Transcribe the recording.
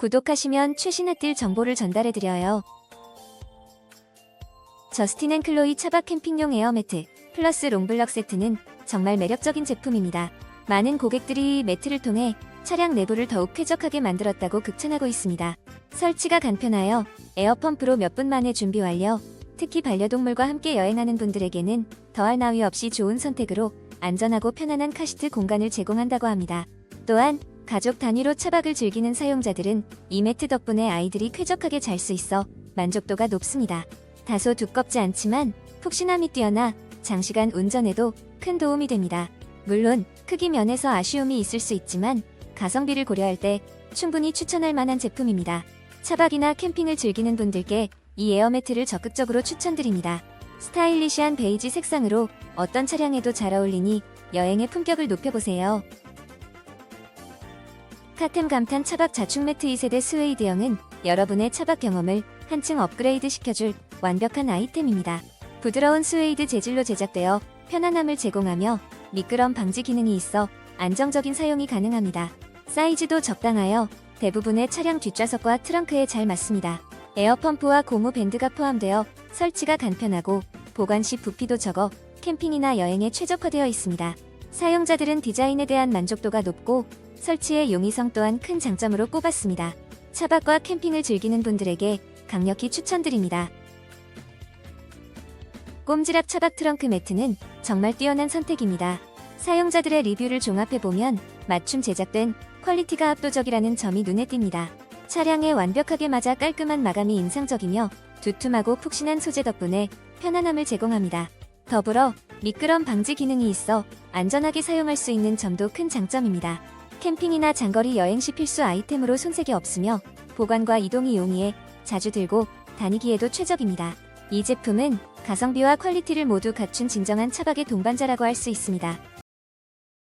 구독하시면 최신 핫딜 정보를 전달해드려요. 저스틴 앤 클로이 차박 캠핑용 에어매트 플러스 롱블럭 세트는 정말 매력적인 제품입니다. 많은 고객들이 매트를 통해 차량 내부를 더욱 쾌적하게 만들었다고 극찬하고 있습니다. 설치가 간편하여 에어펌프로 몇 분 만에 준비 완료. 특히 반려동물과 함께 여행하는 분들에게는 더할 나위 없이 좋은 선택으로 안전하고 편안한 카시트 공간을 제공한다고 합니다. 또한 가족 단위로 차박을 즐기는 사용자들은 이 매트 덕분에 아이들이 쾌적하게 잘 수 있어 만족도가 높습니다. 다소 두껍지 않지만 푹신함이 뛰어나 장시간 운전에도 큰 도움이 됩니다. 물론 크기 면에서 아쉬움이 있을 수 있지만 가성비를 고려할 때 충분히 추천할 만한 제품입니다. 차박이나 캠핑을 즐기는 분들께 이 에어매트를 적극적으로 추천드립니다. 스타일리시한 베이지 색상으로 어떤 차량에도 잘 어울리니 여행의 품격을 높여보세요. 카템 감탄 차박 자축 매트 2세대 스웨이드형은 여러분의 차박 경험을 한층 업그레이드 시켜줄 완벽한 아이템입니다. 부드러운 스웨이드 재질로 제작되어 편안함을 제공하며 미끄럼 방지 기능이 있어 안정적인 사용이 가능합니다. 사이즈도 적당하여 대부분의 차량 뒷좌석과 트렁크에 잘 맞습니다. 에어펌프와 고무 밴드가 포함되어 설치가 간편하고 보관 시 부피도 적어 캠핑이나 여행에 최적화되어 있습니다. 사용자들은 디자인에 대한 만족도가 높고 설치의 용이성 또한 큰 장점으로 꼽았습니다. 차박과 캠핑을 즐기는 분들에게 강력히 추천드립니다. 꼼지락 차박 트렁크 매트는 정말 뛰어난 선택입니다. 사용자들의 리뷰를 종합해보면 맞춤 제작된 퀄리티가 압도적이라는 점이 눈에 띕니다. 차량에 완벽하게 맞아 깔끔한 마감이 인상적이며 두툼하고 푹신한 소재 덕분에 편안함을 제공합니다. 더불어 미끄럼 방지 기능이 있어 안전하게 사용할 수 있는 점도 큰 장점입니다. 캠핑이나 장거리 여행 시 필수 아이템으로 손색이 없으며 보관과 이동이 용이해 자주 들고 다니기에도 최적입니다. 이 제품은 가성비와 퀄리티를 모두 갖춘 진정한 차박의 동반자라고 할 수 있습니다.